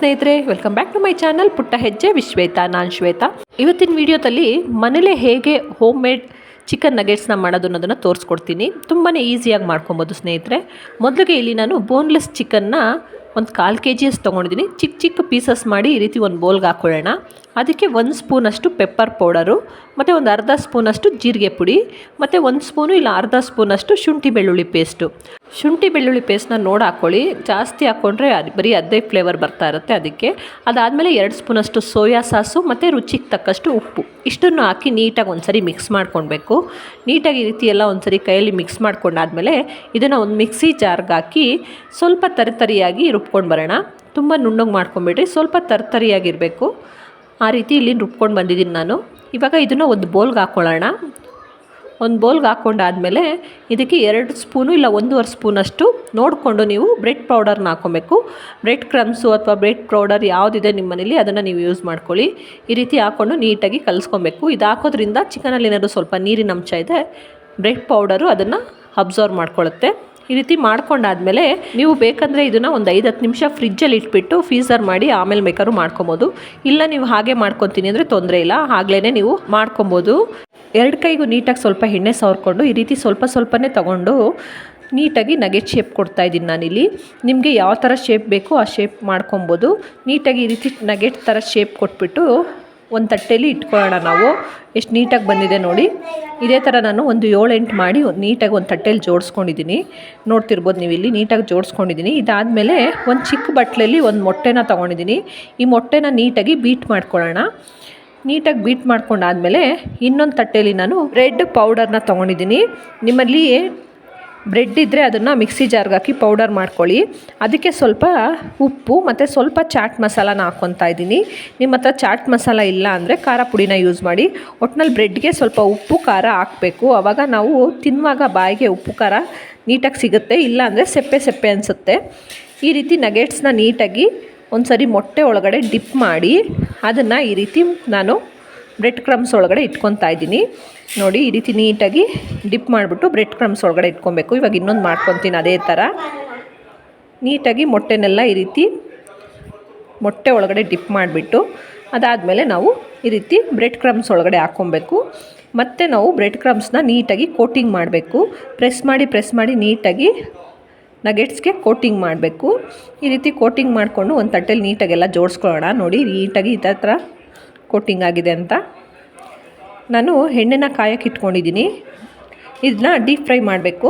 ಸ್ನೇಹಿತರೆ welcome back to my channel Putta Hejje, Vishweta, ನಾನು ಶ್ವೇತಾ. ಇವತ್ತಿನ ವಿಡಿಯೋದಲ್ಲಿ ಮನೇಲೆ ಹೇಗೆ ಹೋಮ್ ಮೇಡ್ ಚಿಕನ್ ನಗೆಟ್ಸ್ನ ಮಾಡೋದು ಅನ್ನೋದನ್ನು ತೋರಿಸ್ಕೊಡ್ತೀನಿ. ತುಂಬಾ ಈಸಿಯಾಗಿ ಮಾಡ್ಕೊಬೋದು ಸ್ನೇಹಿತರೆ. ಮೊದಲಿಗೆ ಇಲ್ಲಿ ನಾನು ಬೋನ್ಲೆಸ್ ಚಿಕನ್ನ ಒಂದು ಕಾಲು ಕೆ ಜಿಯಷ್ಟು ತೊಗೊಂಡಿದ್ದೀನಿ ಚಿಕ್ಕ ಚಿಕ್ಕ ಪೀಸಸ್ ಮಾಡಿ ಈ ರೀತಿ ಒಂದು ಬೋಲ್ಗೆ ಹಾಕ್ಕೊಳ್ಳೋಣ ಅದಕ್ಕೆ ಒಂದು ಸ್ಪೂನಷ್ಟು ಪೆಪ್ಪರ್ ಪೌಡರು ಮತ್ತು ಒಂದು ಅರ್ಧ ಸ್ಪೂನಷ್ಟು ಜೀರಿಗೆ ಪುಡಿ, ಮತ್ತು ಒಂದು ಸ್ಪೂನು ಇಲ್ಲ ಅರ್ಧ ಸ್ಪೂನಷ್ಟು ಶುಂಠಿ ಬೆಳ್ಳುಳ್ಳಿ ಪೇಸ್ಟು ಶುಂಠಿ ಬೆಳ್ಳುಳ್ಳಿ ಪೇಸ್ಟ್ನ ನೋಡಿ ಹಾಕ್ಕೊಳ್ಳಿ ಜಾಸ್ತಿ ಹಾಕ್ಕೊಂಡ್ರೆ ಅದು ಬರೀ ಅದೇ ಫ್ಲೇವರ್ ಬರ್ತಾ ಇರುತ್ತೆ ಅದಕ್ಕೆ. ಅದಾದಮೇಲೆ ಎರಡು ಸ್ಪೂನಷ್ಟು ಸೋಯಾ ಸಾಸು, ಮತ್ತು ರುಚಿಗೆ ತಕ್ಕಷ್ಟು ಉಪ್ಪು. ಇಷ್ಟನ್ನು ಹಾಕಿ ನೀಟಾಗಿ ಒಂದ್ಸರಿ ಮಿಕ್ಸ್ ಮಾಡ್ಕೊಳ್ಬೇಕು ನೀಟಾಗಿ ಈ ರೀತಿ ಎಲ್ಲ ಒಂದ್ಸರಿ ಕೈಯಲ್ಲಿ ಮಿಕ್ಸ್ ಮಾಡ್ಕೊಂಡಾದ್ಮೇಲೆ ಇದನ್ನು ಒಂದು ಮಿಕ್ಸಿ ಜಾರ್ಗೆ ಹಾಕಿ ಸ್ವಲ್ಪ ತರಿತರಿಯಾಗಿ ರುಬ್ಕೊಂಡು ಬರೋಣ. ತುಂಬ ನುಣ್ಣಗೆ ಮಾಡ್ಕೊಂಬಿಡ್ರಿ. ಸ್ವಲ್ಪ ತರ್ತರಿಯಾಗಿರಬೇಕು. ಆ ರೀತಿ ಇಲ್ಲಿ ರುಬ್ಕೊಂಡು ಬಂದಿದ್ದೀನಿ ನಾನು. ಇವಾಗ ಇದನ್ನು ಒಂದು ಬೋಲ್ಗೆ ಹಾಕ್ಕೊಳ್ಳೋಣ ಒಂದು ಬೌಲ್ಗೆ ಹಾಕ್ಕೊಂಡಾದಮೇಲೆ ಇದಕ್ಕೆ ಎರಡು ಸ್ಪೂನು ಇಲ್ಲ ಒಂದೂವರೆ ಸ್ಪೂನಷ್ಟು ನೋಡಿಕೊಂಡು ನೀವು ಬ್ರೆಡ್ ಪೌಡರ್ನ ಹಾಕ್ಕೊಬೇಕು ಬ್ರೆಡ್ ಕ್ರಮ್ಸು ಅಥವಾ ಬ್ರೆಡ್ ಪೌಡರ್ ಯಾವುದಿದೆ ನಿಮ್ಮ ಮನೇಲಿ ಅದನ್ನು ನೀವು ಯೂಸ್ ಮಾಡ್ಕೊಳ್ಳಿ. ಈ ರೀತಿ ಹಾಕ್ಕೊಂಡು ನೀಟಾಗಿ ಕಲಿಸ್ಕೊಬೇಕು. ಇದು ಹಾಕೋದ್ರಿಂದ ಚಿಕನಲ್ಲಿ ಏನಾದರೂ ಸ್ವಲ್ಪ ನೀರಿನ ಅಂಶ ಇದೆ. ಬ್ರೆಡ್ ಪೌಡರು ಅದನ್ನು ಅಬ್ಸರ್ವ್ ಮಾಡ್ಕೊಳ್ಳುತ್ತೆ. ಈ ರೀತಿ ಮಾಡ್ಕೊಂಡಾದ್ಮೇಲೆ ನೀವು ಬೇಕಂದರೆ ಇದನ್ನು ಒಂದು ಐದು ಹತ್ತು ನಿಮಿಷ ಫ್ರಿಜ್ಜಲ್ಲಿ ಇಟ್ಬಿಟ್ಟು ಫೀಸರ್ ಮಾಡಿ ಆಮೇಲೆ ಬೇಕಾದ್ರೂ ಮಾಡ್ಕೊಬೋದು. ಇಲ್ಲ ನೀವು ಹಾಗೆ ಮಾಡ್ಕೊತೀನಿ ಅಂದರೆ ತೊಂದರೆ ಇಲ್ಲ. ಆಗ್ಲೇ ನೀವು ಮಾಡ್ಕೊಬೋದು. ಎರಡು ಕೈಗೂ ನೀಟಾಗಿ ಸ್ವಲ್ಪ ಎಣ್ಣೆ ಸವರ್ಕೊಂಡು ಈ ರೀತಿ ಸ್ವಲ್ಪ ಸ್ವಲ್ಪನೇ ತಗೊಂಡು ನೀಟಾಗಿ ನಗೆಟ್ ಶೇಪ್ ಕೊಡ್ತಾ ಇದ್ದೀನಿ ನಾನಿಲ್ಲಿ. ನಿಮಗೆ ಯಾವ ಥರ ಶೇಪ್ ಬೇಕೋ ಆ ಶೇಪ್ ಮಾಡ್ಕೊಬೋದು. ನೀಟಾಗಿ ಈ ರೀತಿ ನಗೆಟ್ ಥರ ಶೇಪ್ ಕೊಟ್ಬಿಟ್ಟು ಒಂದು ತಟ್ಟೆಯಲ್ಲಿ ಇಟ್ಕೊಳ್ಳೋಣ ನಾವು. ಎಷ್ಟು ನೀಟಾಗಿ ಬಂದಿದೆ ನೋಡಿ. ಇದೇ ಥರ ನಾನು ಒಂದು ಏಳು ಎಂಟು ಮಾಡಿ ಒಂದು ನೀಟಾಗಿ ಒಂದು ತಟ್ಟೆಯಲ್ಲಿ ಜೋಡಿಸ್ಕೊಂಡಿದ್ದೀನಿ. ನೋಡ್ತಿರ್ಬೋದು ನೀವು ಇಲ್ಲಿ ನೀಟಾಗಿ ಜೋಡಿಸ್ಕೊಂಡಿದ್ದೀನಿ. ಇದಾದಮೇಲೆ ಒಂದು ಚಿಕ್ಕ ಬಟ್ಲಲ್ಲಿ ಒಂದು ಮೊಟ್ಟೆನ ತೊಗೊಂಡಿದ್ದೀನಿ. ಈ ಮೊಟ್ಟೆನ ನೀಟಾಗಿ ಬೀಟ್ ಮಾಡ್ಕೊಳ್ಳೋಣ. ನೀಟಾಗಿ ಬೀಟ್ ಮಾಡ್ಕೊಂಡಾದಮೇಲೆ ಇನ್ನೊಂದು ತಟ್ಟೆಯಲ್ಲಿ ನಾನು ರೆಡ್ ಪೌಡರ್ನ ತೊಗೊಂಡಿದ್ದೀನಿ. ನಿಮ್ಮಲ್ಲಿ ಬ್ರೆಡ್ ಇದ್ದರೆ ಅದನ್ನು ಮಿಕ್ಸಿ ಜಾರ್ಗೆ ಹಾಕಿ ಪೌಡರ್ ಮಾಡ್ಕೊಳ್ಳಿ. ಅದಕ್ಕೆ ಸ್ವಲ್ಪ ಉಪ್ಪು ಮತ್ತು ಸ್ವಲ್ಪ ಚಾಟ್ ಮಸಾಲಾನ ಹಾಕ್ಕೊತಾ ಇದ್ದೀನಿ. ನಿಮ್ಮ ಹತ್ರ ಚಾಟ್ ಮಸಾಲ ಇಲ್ಲ ಅಂದರೆ ಖಾರ ಪುಡಿನ ಯೂಸ್ ಮಾಡಿ. ಒಟ್ಟಿನಲ್ಲಿ ಬ್ರೆಡ್ಗೆ ಸ್ವಲ್ಪ ಉಪ್ಪು, ಖಾರ ಹಾಕಬೇಕು. ಆವಾಗ ನಾವು ತಿನ್ನುವಾಗ ಬಾಯಿಗೆ ಉಪ್ಪು, ಖಾರ ನೀಟಾಗಿ ಸಿಗುತ್ತೆ. ಇಲ್ಲ ಅಂದರೆ ಸೆಪ್ಪೆ ಸೆಪ್ಪೆ ಅನಿಸುತ್ತೆ. ಈ ರೀತಿ ನಗೆಟ್ಸ್ನ ನೀಟಾಗಿ ಒಂದು ಸರಿ ಮೊಟ್ಟೆ ಒಳಗಡೆ ಡಿಪ್ ಮಾಡಿ. ಅದನ್ನು ಈ ರೀತಿ ನಾನು ಬ್ರೆಡ್ ಕ್ರಮ್ಸ್ ಒಳಗಡೆ ಇಟ್ಕೊತಾ ಇದ್ದೀನಿ. ನೋಡಿ, ಈ ರೀತಿ ನೀಟಾಗಿ ಡಿಪ್ ಮಾಡಿಬಿಟ್ಟು ಬ್ರೆಡ್ ಕ್ರಮ್ಸ್ ಒಳಗಡೆ ಇಟ್ಕೊಬೇಕು. ಇವಾಗ ಇನ್ನೊಂದು ಮಾಡ್ಕೊತೀನಿ ಅದೇ ಥರ. ನೀಟಾಗಿ ಮೊಟ್ಟೆನೆಲ್ಲ ಈ ರೀತಿ ಮೊಟ್ಟೆ ಒಳಗಡೆ ಡಿಪ್ ಮಾಡಿಬಿಟ್ಟು, ಅದಾದಮೇಲೆ ನಾವು ಈ ರೀತಿ ಬ್ರೆಡ್ ಕ್ರಮ್ಸ್ ಒಳಗಡೆ ಹಾಕ್ಕೊಬೇಕು. ಮತ್ತು ನಾವು ಬ್ರೆಡ್ ಕ್ರಮ್ಸ್ನ ನೀಟಾಗಿ ಕೋಟಿಂಗ್ ಮಾಡಬೇಕು. ಪ್ರೆಸ್ ಮಾಡಿ ಪ್ರೆಸ್ ಮಾಡಿ ನೀಟಾಗಿ ನಗೆಟ್ಸ್ಗೆ ಕೋಟಿಂಗ್ ಮಾಡಬೇಕು. ಈ ರೀತಿ ಕೋಟಿಂಗ್ ಮಾಡಿಕೊಂಡು ಒಂದು ತಟ್ಟೆಲಿ ನೀಟಾಗೆಲ್ಲ ಜೋಡಿಸ್ಕೊಳ್ಳೋಣ. ನೋಡಿ, ನೀಟಾಗಿ ಈ ಥರ ಕೋಟಿಂಗ್ ಆಗಿದೆ ಅಂತ. ನಾನು ಎಣ್ಣೆನ ಕಾಯಕ್ಕೆ ಇಟ್ಕೊಂಡಿದ್ದೀನಿ. ಇದನ್ನ ಡೀಪ್ ಫ್ರೈ ಮಾಡಬೇಕು.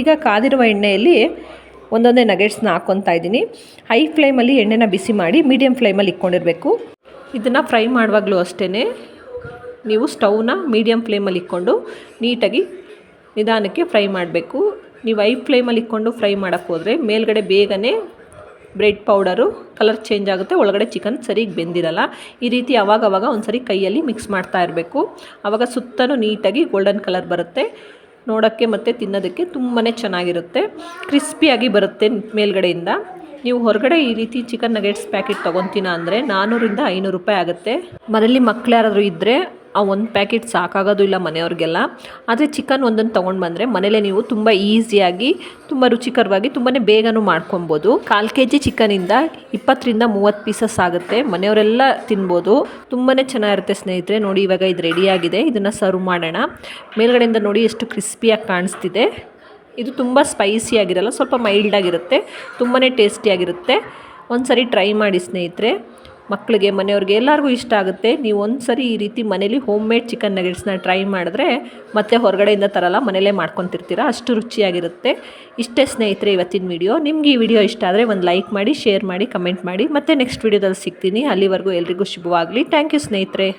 ಈಗ ಕಾದಿರುವ ಎಣ್ಣೆಯಲ್ಲಿ ಒಂದೊಂದೇ ನಗೆಟ್ಸ್ನ ಹಾಕ್ಕೊತಾ ಇದ್ದೀನಿ. ಹೈ ಫ್ಲೇಮಲ್ಲಿ ಎಣ್ಣೆನ ಬಿಸಿ ಮಾಡಿ ಮೀಡಿಯಮ್ ಫ್ಲೇಮಲ್ಲಿ ಇಟ್ಕೊಂಡಿರಬೇಕು. ಇದನ್ನು ಫ್ರೈ ಮಾಡುವಾಗಲೂ ಅಷ್ಟೇ ನೀವು ಸ್ಟವ್ನ ಮೀಡಿಯಮ್ ಫ್ಲೇಮಲ್ಲಿ ಇಟ್ಕೊಂಡು ನೀಟಾಗಿ ನಿಧಾನಕ್ಕೆ ಫ್ರೈ ಮಾಡಬೇಕು. ನೀವು ಐ ಫ್ಲೇಮಲ್ಲಿ ಇಟ್ಕೊಂಡು ಫ್ರೈ ಮಾಡೋಕ್ಕೋದ್ರೆ ಮೇಲ್ಗಡೆ ಬೇಗನೆ ಬ್ರೆಡ್ ಪೌಡರು, ಕಲರ್ ಚೇಂಜ್ ಆಗುತ್ತೆ, ಒಳಗಡೆ ಚಿಕನ್ ಸರಿಗೆ ಬೆಂದಿರಲ್ಲ. ಈ ರೀತಿ ಅವಾಗವಾಗ ಒಂದು ಸರಿ ಕೈಯಲ್ಲಿ ಮಿಕ್ಸ್ ಮಾಡ್ತಾ ಇರಬೇಕು. ಆವಾಗ ಸುತ್ತಲೂ ನೀಟಾಗಿ ಗೋಲ್ಡನ್ ಕಲರ್ ಬರುತ್ತೆ. ನೋಡೋಕ್ಕೆ ಮತ್ತು ತಿನ್ನೋದಕ್ಕೆ ತುಂಬಾ ಚೆನ್ನಾಗಿರುತ್ತೆ. ಕ್ರಿಸ್ಪಿಯಾಗಿ ಬರುತ್ತೆ ಮೇಲ್ಗಡೆಯಿಂದ. ನೀವು ಹೊರಗಡೆ ಈ ರೀತಿ ಚಿಕನ್ ನಗೆಟ್ಸ್ ಪ್ಯಾಕೆಟ್ ತೊಗೊತೀನ ಅಂದರೆ ನಾನ್ನೂರಿಂದ ಐನೂರು ರೂಪಾಯಿ ಆಗುತ್ತೆ. ಮನೇಲಿ ಮಕ್ಕಳು ಯಾರಾದರೂ ಇದ್ದರೆ ಆ ಒಂದು ಪ್ಯಾಕೆಟ್ ಸಾಕಾಗೋದು ಇಲ್ಲ ಮನೆಯವ್ರಿಗೆಲ್ಲ. ಆದರೆ ಚಿಕನ್ ಒಂದನ್ನು ತೊಗೊಂಡು ಬಂದರೆ ಮನೇಲೇ ನೀವು ತುಂಬ ಈಸಿಯಾಗಿ, ತುಂಬ ರುಚಿಕರವಾಗಿ ತುಂಬಾ ಬೇಗನೂ ಮಾಡ್ಕೊಬೋದು. ಕಾಲು ಕೆ ಜಿ ಚಿಕನಿಂದ ಇಪ್ಪತ್ತರಿಂದ ಮೂವತ್ತು ಪೀಸಸ್ ಆಗುತ್ತೆ. ಮನೆಯವರೆಲ್ಲ ತಿನ್ಬೋದು. ತುಂಬಾ ಚೆನ್ನಾಗಿರುತ್ತೆ ಸ್ನೇಹಿತರೆ, ನೋಡಿ ಇವಾಗ ಇದು ರೆಡಿಯಾಗಿದೆ ಇದನ್ನು ಸರ್ವ್ ಮಾಡೋಣ. ಮೇಲ್ಗಡೆಯಿಂದ ನೋಡಿ ಎಷ್ಟು ಕ್ರಿಸ್ಪಿಯಾಗಿ ಕಾಣಿಸ್ತಿದೆ. ಇದು ತುಂಬ ಸ್ಪೈಸಿಯಾಗಿರಲ್ಲ ಸ್ವಲ್ಪ ಮೈಲ್ಡಾಗಿರುತ್ತೆ ತುಂಬಾ ಟೇಸ್ಟಿಯಾಗಿರುತ್ತೆ ಒಂದು ಸರಿ ಟ್ರೈ ಮಾಡಿ ಸ್ನೇಹಿತರೆ. ಮಕ್ಕಳಿಗೆ, ಮನೆಯವ್ರಿಗೆ ಎಲ್ಲರಿಗೂ ಇಷ್ಟ ಆಗುತ್ತೆ. ನೀವು ಒಂದು ಸರಿ ಈ ರೀತಿ ಮನೇಲಿ ಹೋಮ್ ಮೇಡ್ ಚಿಕನ್ ನಗೆಟ್ಸ್ನ ಟ್ರೈ ಮಾಡಿದ್ರೆ ಮತ್ತೆ ಹೊರಗಡೆಯಿಂದ ತರಲ್ಲ, ಮನೇಲೇ ಮಾಡ್ಕೊತಿರ್ತೀರ. ಅಷ್ಟು ರುಚಿಯಾಗಿರುತ್ತೆ. ಇಷ್ಟೇ ಸ್ನೇಹಿತರೆ, ಇವತ್ತಿನ ವಿಡಿಯೋ ನಿಮಗೆ ಈ ವಿಡಿಯೋ ಇಷ್ಟ ಆದರೆ ಒಂದು ಲೈಕ್ ಮಾಡಿ ಶೇರ್ ಮಾಡಿ ಕಮೆಂಟ್ ಮಾಡಿ. ಮತ್ತೆ ನೆಕ್ಸ್ಟ್ ವಿಡಿಯೋದಲ್ಲಿ ಸಿಗ್ತೀನಿ. ಅಲ್ಲಿವರೆಗೂ ಎಲ್ರಿಗೂ ಶುಭವಾಗಲಿ. ಥ್ಯಾಂಕ್ ಯು ಸ್ನೇಹಿತರೆ.